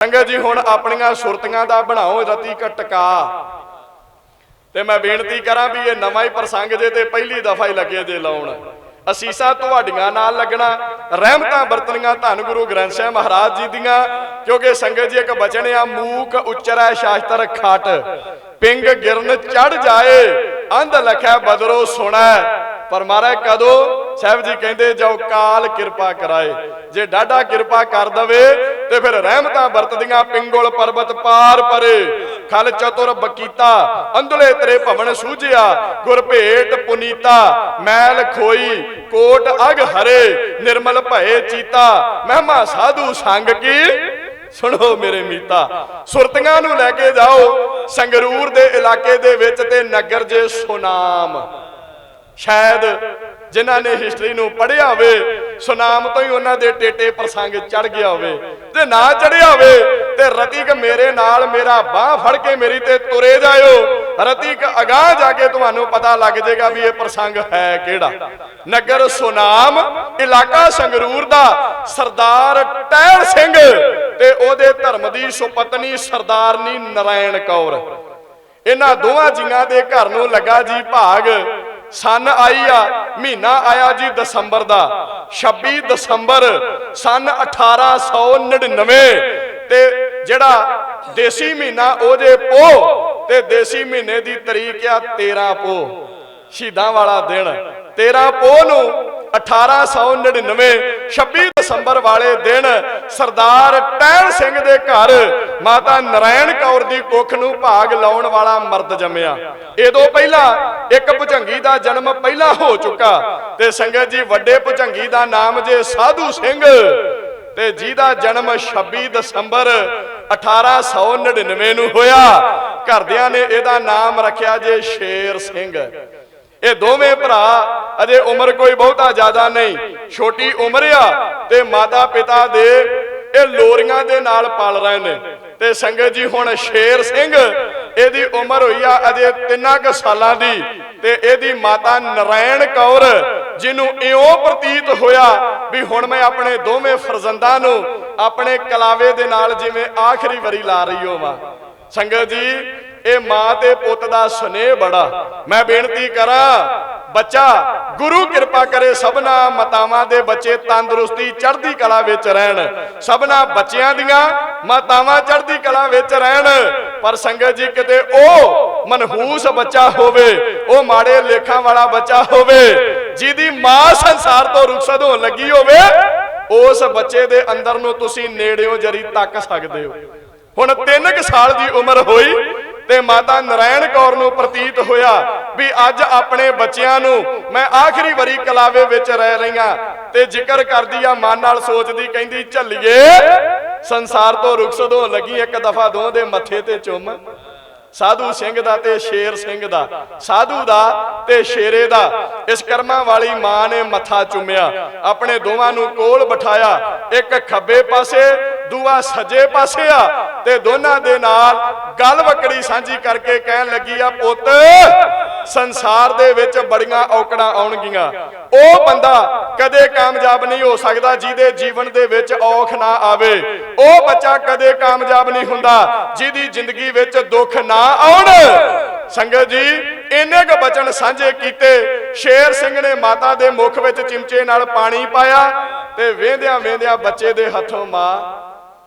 ਸੰਗਤ ਜੀ, ਹੁਣ ਆਪਣੀਆਂ ਸੁਰਤੀਆਂ ਦਾ ਬਣਾਓ ਰਤੀ ਕਟਕਾ ਤੇ ਮੈਂ ਬੇਨਤੀ ਕਰਾਂ ਵੀ ਇਹ ਨਵਾਂ ਹੀ ਪ੍ਰਸੰਗ ਜੇ ਤੇ ਪਹਿਲੀ ਦਫਾ ਹੀ ਲੱਗੇ ਜੇ ਲਾਉਣ। ਅਸੀਸਾਂ ਤੁਹਾਡੀਆਂ ਨਾਲ ਲੱਗਣਾ, ਰਹਿਮਤਾਂ ਵਰਤਣੀਆਂ ਧੰਨ ਗੁਰੂ ਗ੍ਰੰਥ ਸਾਹਿਬ ਮਹਾਰਾਜ ਜੀ ਦੀਆਂ, ਕਿਉਂਕਿ ਸੰਗਤ ਜੀ ਇੱਕ ਬਚਨ ਆ, ਮੂਕ ਉਚਰੈ ਸ਼ਾਸਤਰ ਖਟ। ਪਿੰਗ ਗਿਰਨ ਚੜ ਜਾਏ, ਅੰਧ ਲਖੈ ਬਦਰੋ ਸੁਣੈ। ਪਰ ਮਹਾਰਾਜ ਕਦੋਂ? ਸਾਹਿਬ ਜੀ ਕਹਿੰਦੇ, ਜਾਓ ਕਾਲ ਕਿਰਪਾ ਕਰਾਏ। ਜੇ ਡਾਢਾ ਕਿਰਪਾ ਕਰ ਦਵੇ ਤੇ ਫਿਰ ਰਹਿਮਤਾਂ ਵਰਤਦੀਆਂ ਪਿੰਗੁਲ ਪਰਬਤ ਪਾਰ ਪਰੇ। ਖਲ ਚਤੁਰ ਬਕੀਤਾ, ਅੰਧਲੇ ਤੇਰੇ ਭਵਨ ਸੂਝਿਆ ਗੁਰ ਭੇਟ ਪੁਨੀਤਾ, ਮੈਲ ਖੋਈ, ਕੋਟ ਅਗ ਹਰੇ, ਨਿਰਮਲ ਭਏ ਚੀਤਾ। ਮਹਿਮਾ ਸਾਧੂ ਸੰਗ ਕੀ? ਸੁਣੋ ਮੇਰੇ ਮੀਤਾ, ਸੁਰਤੀਆਂ ਨੂੰ ਲੈ ਕੇ ਜਾਓ, ਸੰਗਰੂਰ ਦੇ ਇਲਾਕੇ ਦੇ ਵਿੱਚ ਤੇ ਨਗਰ ਜੇ ਸੁਨਾਮ। ਸ਼ਾਇਦ ਜਿਨ੍ਹਾਂ ਨੇ ਹਿਸਟਰੀ ਨੂੰ ਪੜ੍ਹਿਆ ਹੋਵੇ ਸੁਨਾਮ ਤੋਂ ਹੀ ਉਹਨਾਂ ਦੇ ਟੇਟੇ ਪ੍ਰਸੰਗ ਚੜ ਗਿਆ ਹੋਵੇ। ਤੇ ਨਾ ਚੜਿਆ ਹੋਵੇ, ਤੇ ਰਤੀਕ ਮੇਰੇ ਨਾਲ ਮੇਰਾ ਬਾਹ ਫੜ ਕੇ ਮੇਰੀ ਤੇ ਤੁਰੇ ਜਾਇਓ। ਰਤੀਕ ਅਗਾਹ ਜਾ ਕੇ ਤੁਹਾਨੂੰ ਪਤਾ ਲੱਗ ਜਾਏਗਾ ਵੀ ਇਹ ਪ੍ਰਸੰਗ ਹੈ ਕਿਹੜਾ। ਨਗਰ ਸੁਨਾਮ ਇਲਾਕਾ ਸੰਗਰੂਰ ਦਾ ਸਰਦਾਰ ਟਹਿਲ ਸਿੰਘ ਤੇ ਉਹਦੇ ਧਰਮ ਦੀ ਸੁਪਤਨੀ ਸਰਦਾਰਨੀ ਨਰਾਇਣ ਕੌਰ। ਇਹਨਾਂ ਦੋਵਾਂ ਜੀਆਂ ਦੇ ਘਰ ਨੂੰ ਲੱਗਾ ਜੀ ਭਾਗ। ਸਨ ਆਈ ਆ, ਮਹੀਨਾ ਆਇਆ ਜੀ ਦਸੰਬਰ ਦਾ। 26 ਦਸੰਬਰ ਸਨ 1899 ਤੇ ਜਿਹੜਾ ਦੇਸੀ ਮਹੀਨਾ ਉਹ ਜੇ ਪੋ ਤੇ ਦੇਸੀ ਮਹੀਨੇ ਦੀ ਤਰੀਕ ਆ 13 ਪੋ ਸ਼ਹੀਦਾਂ ਵਾਲਾ ਦਿਨ। 13 ਪੋ ਨੂੰ 1899 26 ਦਸੰਬਰ ਵਾਲੇ ਦਿਨ ਸਰਦਾਰ ਟਹਿਲ ਸਿੰਘ ਦੇ ਘਰ ਮਾਤਾ ਨਰਾਇਣ ਕੌਰ ਦੀ ਕੁੱਖ ਨੂੰ ਭਾਗ ਲਾਉਣ ਵਾਲਾ ਮਰਦ ਜੰਮਿਆ। ਇਦੋਂ ਪਹਿਲਾਂ ਇੱਕ ਭੁਜੰਗੀ ਦਾ ਜਨਮ ਪਹਿਲਾਂ ਹੋ ਚੁੱਕਾ ਤੇ ਸੰਗਤ ਜੀ ਵੱਡੇ ਭੁਜੰਗੀ ਦਾ ਨਾਮ ਜੇ ਸਾਧੂ ਸਿੰਘ ਤੇ ਜਿਹਦਾ ਜਨਮ 26 ਦਸੰਬਰ 1899 ਨੂੰ ਹੋਇਆ। ਘਰਦਿਆਂ ਨੇ ਇਹਦਾ ਨਾਮ ਰੱਖਿਆ ਜੇ ਸ਼ੇਰ ਸਿੰਘ। ਇਹ ਦੋਵੇਂ ਭਰਾ ਅਜੇ ਉਮਰ ਕੋਈ ਬਹੁਤਾ ਜ਼ਿਆਦਾ ਨਹੀਂ, ਛੋਟੀ ਉਮਰ ਆ ਤੇ ਮਾਤਾ ਪਿਤਾ ਦੇ ਇਹ ਲੋਰੀਆਂ ਦੇ ਨਾਲ ਪਲ ਰਹੇ ਨੇ। ਤੇ ਸੰਗਤ ਜੀ ਹੁਣ ਸ਼ੇਰ ਸਿੰਘ, ਇਹਦੀ ਉਮਰ ਹੋਈ ਆ ਅਜੇ ਤਿੰਨਾਂ ਕੁ ਸਾਲਾਂ ਦੀ ਤੇ ਇਹਦੀ ਮਾਤਾ ਨਰਾਇਣ ਕੌਰ, ਜਿਹਨੂੰ ਇਉਂ ਪ੍ਰਤੀਤ ਹੋਇਆ ਵੀ ਹੁਣ ਮੈਂ ਆਪਣੇ ਦੋਵੇਂ ਫਰਜ਼ੰਦਾਂ ਨੂੰ ਆਪਣੇ ਕਲਾਵੇ ਦੇ ਨਾਲ ਜਿਵੇਂ ਆਖਰੀ ਵਾਰੀ ਲਾ ਰਹੀ ਹੋਵਾਂ। ਸੰਗਤ ਜੀ, ਇਹ ਮਾਂ ਤੇ ਪੁੱਤ ਦਾ ਸੁਨੇਹ ਬੜਾ। ਮੈਂ ਬੇਨਤੀ ਕਰਾਂ ਬੱਚਾ, ਗੁਰੂ ਕਿਰਪਾ ਕਰੇ ਸਭਨਾ ਮਾਤਾਵਾਂ ਦੇ ਬੱਚੇ ਤੰਦਰੁਸਤੀ ਚੜ੍ਹਦੀ ਕਲਾ ਵਿੱਚ ਰਹਿਣ। ਸਭਨਾ ਬੱਚਿਆਂ ਦੀਆਂ ਮਾਤਾਵਾਂ ਚੜ੍ਹਦੀ ਕਲਾ ਵਿੱਚ ਰਹਿਣ। ਪਰ ਸੰਗਤ ਜੀ, ਕਿਤੇ ਉਹ ਮਨਹੂਸ ਬੱਚਾ ਹੋਵੇ, ਉਹ ਮਾੜੇ ਲੇਖਾਂ ਵਾਲਾ ਬੱਚਾ ਹੋਵੇ, ਜਿਹਦੀ ਮਾਂ ਸੰਸਾਰ ਤੋਂ ਰੁਖਸਤ ਹੋਣ ਲੱਗੀ ਹੋਵੇ, ਉਸ ਬੱਚੇ ਦੇ ਅੰਦਰ ਨੂੰ ਤੁਸੀਂ ਨੇੜਿਓਂ ਜਰੀ ਤੱਕ ਸਕਦੇ ਹੋ। ਹੁਣ 3 ਸਾਲ ਦੀ ਉਮਰ ਹੋਈ ਤੇ ਮਾਤਾ ਨਰਾਇਣ ਕੌਰ ਨੂੰ ਪ੍ਰਤੀਤ ਹੋਇਆ ਵੀ ਅੱਜ ਆਪਣੇ ਬੱਚਿਆਂ ਨੂੰ ਮੈਂ ਆਖਰੀ ਵਾਰੀ ਕਲਾਵੇ ਵਿੱਚ ਰਹਿ ਰਹੀਆਂ ਤੇ ਜ਼ਿਕਰ ਕਰਦੀ ਆ, ਮਨ ਨਾਲ ਸੋਚਦੀ ਕਹਿੰਦੀ, ਝੱਲੀਏ, ਸੰਸਾਰ ਤੋਂ ਰੁਖਸਤ ਹੋਣ ਲੱਗੀ ਇੱਕ ਦਫਾ ਦੋਹਾਂ ਦੇ ਮੱਥੇ ਤੇ ਚੁੰਮ। ਸਾਧੂ ਸਿੰਘ ਦਾ ਤੇ ਸ਼ੇਰ ਸਿੰਘ ਦਾ, ਸਾਧੂ ਦਾ ਤੇ ਸ਼ੇਰੇ ਦਾ, ਇਸ ਕਰਮਾਂ ਵਾਲੀ ਮਾਂ ਨੇ ਮੱਥਾ ਚੁੰਮਿਆ। ਆਪਣੇ ਦੋਵਾਂ ਨੂੰ ਕੋਲ ਬਿਠਾਇਆ, ਇੱਕ ਖੱਬੇ ਪਾਸੇ ਦੂਆ ਸੱਜੇ ਪਾਸੇ ਆ ਤੇ ਦੋਨਾਂ ਦੇ ਨਾਲ ਗੱਲ ਵਕੜੀ ਸਾਂਝੀ ਕਰਕੇ ਕਹਿਣ ਲੱਗੀ ਆ, ਪੁੱਤ, ਸੰਸਾਰ ਦੇ ਵਿੱਚ ਬੜੀਆਂ ਔਕੜਾਂ ਆਉਣਗੀਆਂ। ਉਹ ਬੰਦਾ ਕਦੇ ਕਾਮਯਾਬ ਨਹੀਂ ਹੋ ਸਕਦਾ ਜਿਹਦੇ ਜੀਵਨ ਦੇ ਵਿੱਚ ਔਖ ਨਾ ਆਵੇ। ਉਹ ਬੱਚਾ ਕਦੇ ਕਾਮਯਾਬ ਨਹੀਂ ਹੁੰਦਾ ਜਿਹਦੀ ਜ਼ਿੰਦਗੀ ਵਿੱਚ ਦੁੱਖ ਨਾ ਆਉਣ। ਸੰਗਤ ਜੀ, ਇੰਨੇ ਕੁ ਬਚਨ ਸਾਂਝੇ ਕੀਤੇ। ਸ਼ੇਰ ਸਿੰਘ ਨੇ ਮਾਤਾ ਦੇ ਮੁਖ ਵਿੱਚ ਚਿਮਚੇ ਨਾਲ ਪਾਣੀ ਪਾਇਆ ਤੇ ਵੇਂਦਿਆਂ ਵੇਂਦਿਆਂ ਬੱਚੇ ਦੇ ਹੱਥੋਂ ਮਾਂ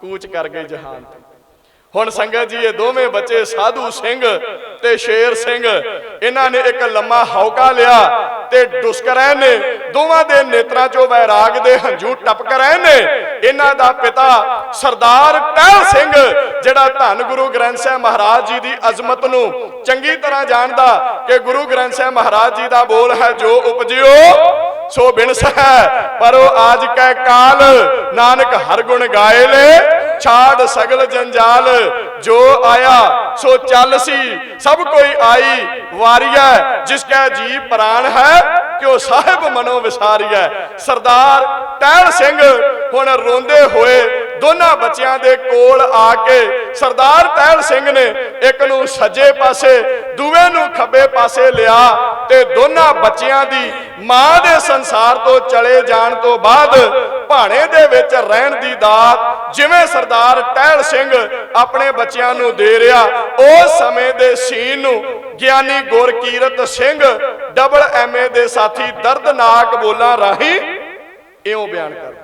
ਕੂਚ ਕਰ ਗਈ ਜਹਾਨ ਤੋਂ। ਹੁਣ ਸੰਗਤ ਜੀ, ਇਹ ਦੋਵੇਂ ਬੱਚੇ ਸਾਧੂ ਸਿੰਘ ਤੇ ਸ਼ੇਰ ਸਿੰਘ, ਇਹਨਾਂ ਨੇ ਇੱਕ ਲੰਮਾ ਹੌਕਾ ਲਿਆ ਤੇ ਡੁਸਕ ਰਹੇ ਨੇ। ਦੋਵਾਂ ਦੇ ਨੇਤਰਾਂ ਚੋਂ ਵੈਰਾਗ ਦੇ ਹੰਝੂ ਟਪਕ ਰਹੇ ਨੇ। ਇਹਨਾਂ ਦਾ ਪਿਤਾ ਸਰਦਾਰ ਟਹਿਲ ਸਿੰਘ, ਜਿਹੜਾ ਧੰਨ ਗੁਰੂ ਗ੍ਰੰਥ ਸਾਹਿਬ ਮਹਾਰਾਜ ਜੀ ਦੀ ਅਜ਼ਮਤ ਨੂੰ ਚੰਗੀ ਤਰ੍ਹਾਂ ਜਾਣਦਾ ਕਿ ਗੁਰੂ ਗ੍ਰੰਥ ਸਾਹਿਬ ਮਹਾਰਾਜ ਜੀ ਦਾ ਬੋਲ ਹੈ, ਜੋ ਉਪਜਿਓ, ਸੋ ਬਿਨਸ ਹੈ। ਪਰ ਉਹ ਆਜ ਕੈ ਕਾਲ, ਨਾਨਕ ਹਰ ਗੁਣ ਗਾਏ ਲੈ ਛਾੜ ਸਗਲ ਜੰਜਾਲ, ਜੋ ਆਇਆ ਸੋ ਚੱਲ ਸੀ। ਸਭ ਕੋਈ ਆਈ, ਵਾਰੀਐ, ਜਿਸ ਕੈ ਜੀ ਪ੍ਰਾਨ ਹੈ, ਕਿਉ ਸਾਹਿਬ ਮਨੋ ਵਿਸਾਰੀਐ। ਸਰਦਾਰ ਟਹਿਲ ਸਿੰਘ ਹੁਣ ਰੋਂਦੇ ਹੋਏ ਦੋਨਾਂ ਬੱਚਿਆਂ ਦੇ ਕੋਲ ਆ ਕੇ ਸਰਦਾਰ ਟਹਿਲ ਸਿੰਘ ਨੇ ਇੱਕ ਨੂੰ ਸੱਜੇ ਪਾਸੇ, ਦੂਏ ਨੂੰ ਖੱਬੇ ਪਾਸੇ ਲਿਆ ਤੇ ਦੋਨਾਂ ਬੱਚਿਆਂ ਦੀ ਮਾਂ ਦੇ ਸੰਸਾਰ ਤੋਂ ਚਲੇ ਜਾਣ ਤੋਂ ਬਾਅਦ ਭਾਣੇ ਦੇ ਵਿੱਚ ਰਹਿਣ ਦੀ ਦਾਤ ਜਿਵੇਂ ਸਰਦਾਰ ਟਹਿਲ ਸਿੰਘ ਆਪਣੇ ਬੱਚਿਆਂ ਨੂੰ ਦੇ ਰਿਹਾ ਉਸ ਸਮੇਂ ਦੇ ਸੀਨ ਨੂੰ ਗਿਆਨੀ ਗੁਰਕੀਰਤ ਸਿੰਘ ਡਬਲ ਐਮਏ ਦੇ ਸਾਥੀ ਦਰਦਨਾਕ ਬੋਲਾਂ ਰਾਹੀਂ ਇਉਂ ਬਿਆਨ ਕਰਦੇ।